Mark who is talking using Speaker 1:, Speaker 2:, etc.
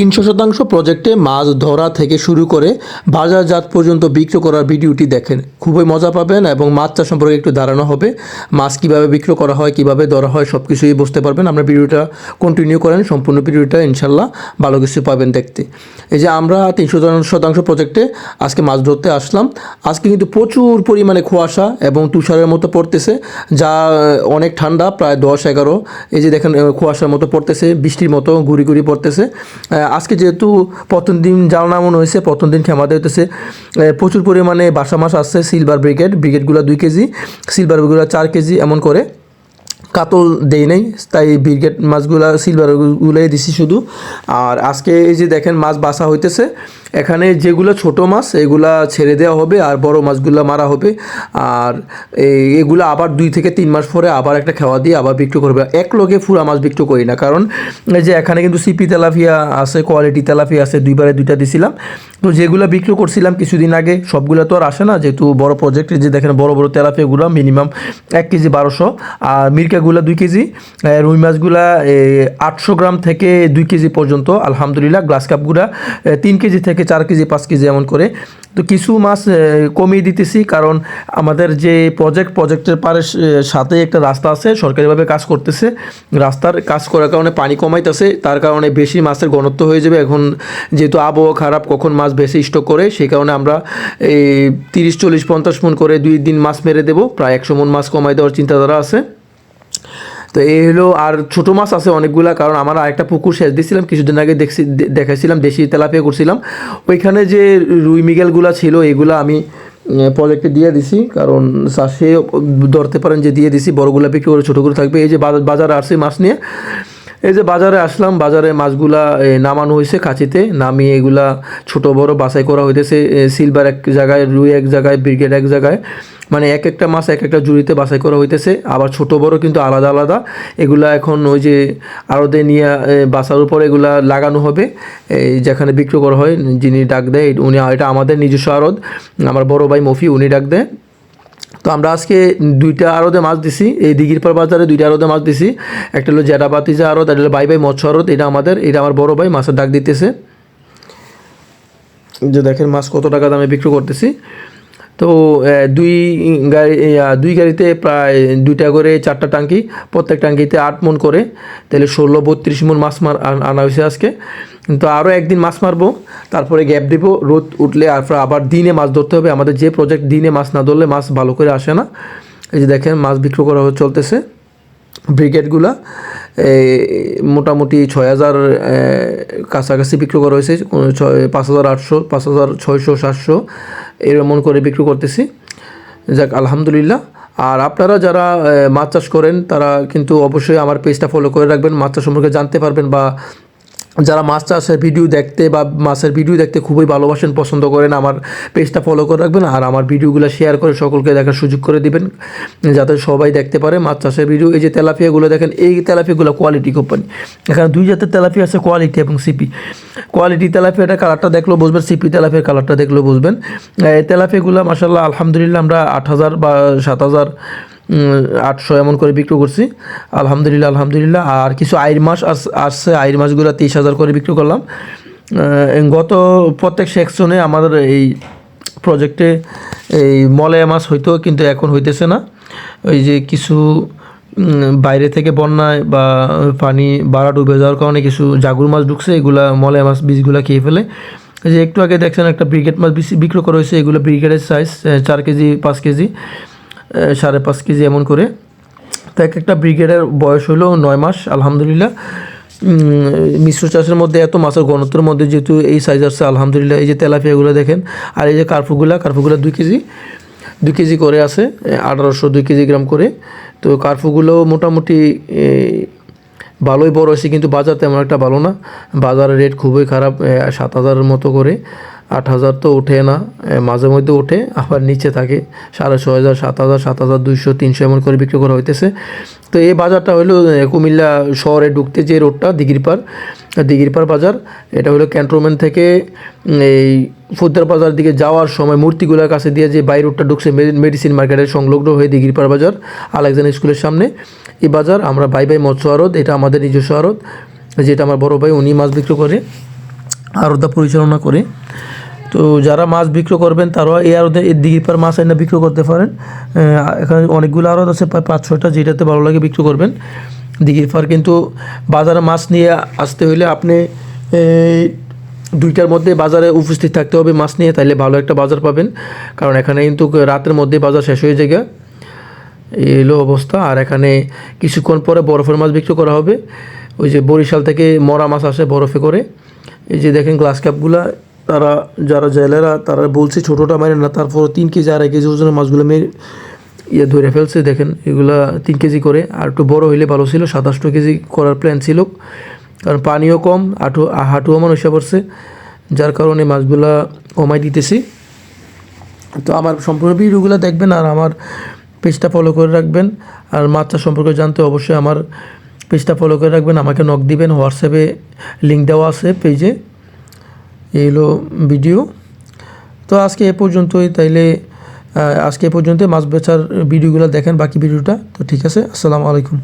Speaker 1: তিনশো শতাংশ প্রজেক্টে মাছ ধরা থেকে শুরু করে বাজারজাত পর্যন্ত বিক্রি করার ভিডিওটি দেখেন। খুবই মজা পাবেন এবং মাছ চাষ সম্পর্কে একটু ধারণা হবে। মাছ কীভাবে বিক্রি করা হয়, কীভাবে ধরা হয় সব কিছুই বুঝতে পারবেন। আপনার ভিডিওটা কন্টিনিউ করেন, সম্পূর্ণ ভিডিওটা ইনশাল্লাহ ভালো কিছু পাবেন দেখতে। এই যে আমরা তিনশো শতাংশ প্রজেক্টে আজকে মাছ ধরতে আসলাম। আজকে কিন্তু প্রচুর পরিমাণে কুয়াশা এবং তুষারের মতো পড়তেছে, যা অনেক ঠান্ডা, প্রায় দশ এগারো। এই যে দেখেন কুয়াশার মতো পড়তেছে, বৃষ্টির মতো ঘুরি ঘুরি পড়তেছে। আজকে যেহেতু প্রথম দিন জানা মনে হয়েছে, প্রথম দিন খেমাতে হইতেছে। প্রচুর পরিমাণে বাসা মাছ আসছে সিলভার ব্রিগেড ব্রিগেডগুলো দুই কেজি সিলভার ব্রিগেডগুলো চার কেজি এমন করে। কাতল দেই নাই, তাই ব্রিগেড মাছগুলা সিলভারগুলোই দিছি শুধু। আর আজকে এই যে দেখেন মাছ বাসা হইতেছে এখানে যেগুলো ছোট মাছ, এগুলা ছেড়ে দেওয়া হবে আর বড় মাছগুলো মারা হবে। আর এগুলো আবার দুই থেকে তিন মাস পরে আবার একটা খাওয়া দিয়ে আবার বিক্রি করবে। এক লগে ফুরা মাছ বিক্রি করি না। কারণ যে এখানে কিন্তু সিপি তেলাপিয়া আছে, কোয়ালিটি তেলাপিয়া আছে, দুইবারে দুইটা দিছিলাম। তো যেগুলো বিক্রি করছিলাম কিছুদিন আগে, সবগুলো তো আর আসে না। যেহেতু বড় প্রজেক্ট যে দেখেন বড় বড় তেলাপিয়াগুলো মিনিমাম এক কেজি বারোশো। আর মিরকাগুলো দুই কেজি রুই মাছগুলা আটশো গ্রাম থেকে দুই কেজি পর্যন্ত। আলহামদুলিল্লাহ, গ্লাস কাপগুলা তিন কেজি থেকে চার কেজি, পাঁচ কেজি এমন করে। তো কিছু মাছ কমিয়ে দিতেছি কারণ আমাদের যে প্রজেক্ট প্রজেক্টের পারে সাথে একটা রাস্তা আছে, সরকারিভাবে কাজ করতেছে। রাস্তার কাজ করার কারণে পানি কমাইতেছে, তার কারণে বেশি মাছের ঘনত্ব হয়ে যাবে। এখন যেহেতু আবহাওয়া খারাপ, কখন মাছ বেশি স্টক করে, সেই কারণে আমরা এই তিরিশ, চল্লিশ, পঞ্চাশ মন করে দুই দিন মাছ মেরে দেবো। প্রায় একশো মন মাছ কমাই দেওয়ার চিন্তাধারা আছে। তো এই হলো আর ছোট মাছ আছে অনেকগুলা, কারণ আমার আরেকটা পুকুর সেচ দিয়েছিলাম, কিছুদিন আগে দেখছি দেখাইছিলাম, দেশি তেলাপিয়া করছিলাম। ওইখানে যে রুই মিগেলগুলা ছিল, এগুলা আমি প্রজেক্টে দিয়ে দিছি, কারণ চাষে ধরতে পারেন যে দিয়ে দিছি, বড়গুলা বিক্রি করে ছোটগুলো থাকবে। এই যে বাজার- আসছে মাছ নিয়ে এই যে বাজারে আসলাম বাজারে মাছগুলা নামানো হয়েছে কাঁচিতে নামিয়ে এগুলা ছোট বড় বাছাই করা হইতেছে সিলভার এক জায়গায় রুই এক জায়গায় ব্রিগেড এক জায়গায়। মানে এক একটা মাছ এক একটা জুড়িতে বাছাই করা হইতেছে আবার ছোট বড় কিন্তু আলাদা আলাদা। এগুলা এখন ওই যে আড়তে নিয়ে এ, বাছার উপর এগুলা লাগানো হবে। এই যেখানে বিক্রি করা হয় যিনি ডাক দেয় উনি এটা আমাদের নিজস্ব আড়ত। আমার বড় ভাই মফি উনি ডাক দেয়। তো আমরা আজকে দুইটা আড়তে মাছ দিছি, এই দিঘিরপাড় বাজারে দুইটা আড়তে মাছ দিছি। একটা হলো জেডাবাতি যে আড়ত, একটা হলো বাই বাই মৎস্য আড়ত, এটা আমাদের, এটা আমার বড় ভাই মাছের ডাক দিতেছে। যে দেখেন মাছ কত টাকা দামে বিক্রি করতেছি। তো দুই গাড়ি দুই গাড়িতে প্রায় দুইটা করে চারটা টাঙ্কি, প্রত্যেক টাঙ্কিতে আট মন করে, তাহলে ষোলো বত্রিশ মন মাছ মার, আনা হয়েছে আজকে। তো আরও একদিন মাছ মারবো। তারপরে গ্যাপ দিব, রোদ উঠলে আবার দিনে মাছ ধরতে হবে। আমাদের যে প্রজেক্ট দিনে মাছ না ধরলে মাছ ভালো করে আসে না। এই যে দেখেন, মাছ বিক্রি করা চলতেছে। ব্রিগেডগুলা মোটামুটি ছয় হাজার কাছাকাছি বিক্রি করা হয়েছে। পাঁচ হাজার আটশো, পাঁচ হাজার ছয়শো, সাতশো এরকম করে বিক্রি করতেছি। যাক, আলহামদুলিল্লাহ। আর আপনারা যারা মাছ চাষ করেন, তারা কিন্তু অবশ্যই আমার পেজটা ফলো করে রাখবেন। মাছ চাষ সম্পর্কে জানতে পারবেন বা যারা মাছ চাষের ভিডিও দেখতে বা মাছের ভিডিও দেখতে খুবই ভালোবাসেন, পছন্দ করেন, আমার পেজটা ফলো করে রাখবেন আর আমার ভিডিওগুলো শেয়ার করে সকলকে দেখার সুযোগ করে দিবেন, যাতে সবাই দেখতে পারে মাছ চাষের ভিডিও এই যে তেলাপিয়াগুলো দেখেন, এই তেলাপিয়াগুলো কোয়ালিটি কোম্পানি এখানে দুই জাতের তেলাপিয়া আছে কোয়ালিটি এবং সিপি কোয়ালিটি তেলাপিয়াটা কালারটা দেখলেও বুঝবেন সিপি তেলাপিয়ার কালারটা দেখলেও বুঝবেন। এই তেলাপিয়াগুলো মাসাল্লাহ আলহামদুলিল্লাহ আমরা আট হাজার বা সাত হাজার আটশো এমন করে বিক্রি করছি। আলহামদুলিল্লাহ আলহামদুলিল্লাহ। আর কিছু আইর মাছ আস- আসছে আইর মাছগুলো তেইশ হাজার করে বিক্রি করলাম। গত প্রত্যেক সেকশনে আমাদের এই প্রজেক্টে এই মলয়া মাছ হইতো, কিন্তু এখন হইতেছে না। ওই যে কিছু বাইরে থেকে বন্যায় বা পানি বাড়া ডুবে যাওয়ার কারণে কিছু জাগুর মাছ ঢুকছে, এগুলা মলয়া মাছ বীজগুলা খেয়ে ফেলে। যে একটু আগে দেখছেন একটা ব্রিগেড মাছ বিক্রি করা হয়েছে, এগুলো ব্রিগেডের সাইজ চার কেজি, পাঁচ কেজি। সাড়ে পাঁচ কেজি এমন করে। তো এক একটা ব্রিগেডের বয়স হলো নয় মাস, আলহামদুলিল্লাহ। মিশ্র চাষের মধ্যে এত মাছের ঘনত্বের মধ্যে যেহেতু এই সাইজ আসছে, আলহামদুলিল্লাহ, এই যে তেলাপিয়াগুলো দেখেন, আর এই যে কার্ফুগুলা কার্ফুগুলা দুই কেজি দুই কেজি করে আছে আঠারোশো দুই কেজি গ্রাম করে। তো কার্ফুগুলো মোটামুটি ভালোই বড় হয়েছে, কিন্তু বাজার তেমন একটা ভালো না। বাজারের রেট খুবই খারাপ সাত হাজারের মতো করে। আট হাজার তো ওঠে না মাঝে মধ্যে ওঠে, আবার নিচে থাকে সাড়ে ছয় হাজার, সাত হাজার সাত হাজার দুইশো, তিনশো এমন করে বিক্রি করা হইতেছে। তো এই বাজারটা হলো কুমিল্লা শহরে ঢুকতে যে রোডটা দিঘিরপাড় দিঘিরপাড় বাজার, এটা হলো ক্যান্টনমেন্ট থেকে এই ফুদ্দার বাজার দিকে যাওয়ার সময় মূর্তিগুলোর কাছে দিয়ে যে বাই রোডটা ঢুকছে মেডিসিন মার্কেটের সংলগ্ন হয়ে দিঘিরপাড় বাজার, আলেকজান্ডার স্কুলের সামনে। এই বাজার আমরা বাই বাই মৎস্য আড়ত, এটা আমাদের নিজস্ব আড়ত, যেটা আমার বড় ভাই উনি মাছ বিক্রি করে আরদা পরিচালনা করে। তো যারা মাছ বিক্রি করবেন তারাও এই এর দিঘির পার মাছ এনে বিক্রি করতে পারেন। এখানে অনেকগুলো আরদ আছে, প্রায় পাঁচ ছয়টা যেটাতে ভালো লাগে বিক্রি করবেন। দিঘির পার কিন্তু বাজারে মাছ নিয়ে আসতে হলে আপনি দুইটার মধ্যে বাজারে উপস্থিত থাকতে হবে মাছ নিয়ে, তাইলে ভালো একটা বাজার পাবেন। কারণ এখানে কিন্তু রাতের মধ্যে বাজার শেষ হয়ে যায় এই হলো অবস্থা। আর এখানে কিছুক্ষণ পরে বরফের মাছ বিক্রি করা হবে। ওই যে বরিশাল থেকে মরা মাছ আসে বরফে করে। এই যে দেখেন গ্লাস কাপগুলা তারা যারা জেলেরা, তারা বলছে ছোটোটা মানে না তারপর তিন কেজি, আড়াই কেজি ওজনের মাছগুলো মেরে ইয়ে ধরে ফেলছে, দেখেন, এগুলা তিন কেজি করে। আর একটু বড় হইলে ভালো ছিল সাতাশটো কেজি করার প্ল্যান ছিল। কারণ পানিও কম, হাঁটু, হাঁটুও মানুষ পড়ছে, যার কারণে মাছগুলা কমাই দিতেছি। তো আমার সম্পূর্ণ ভিডিওগুলো দেখবেন আর আমার পেজটা ফলো করে রাখবেন। আর মাত্রা সম্পর্কে জানতে অবশ্যই আমার পেজটা ফলো করে রাখবেন, আমাকে নক দিবেন, হোয়াটসঅ্যাপে লিঙ্ক দেওয়া আছে পেজে। এই হলো ভিডিও। তো আজকে এ পর্যন্তই, তাইলে আজকে এ পর্যন্তই মাছ বেচার ভিডিওগুলো দেখেন বাকি ভিডিওটা। তো ঠিক আছে, আসসালামু আলাইকুম।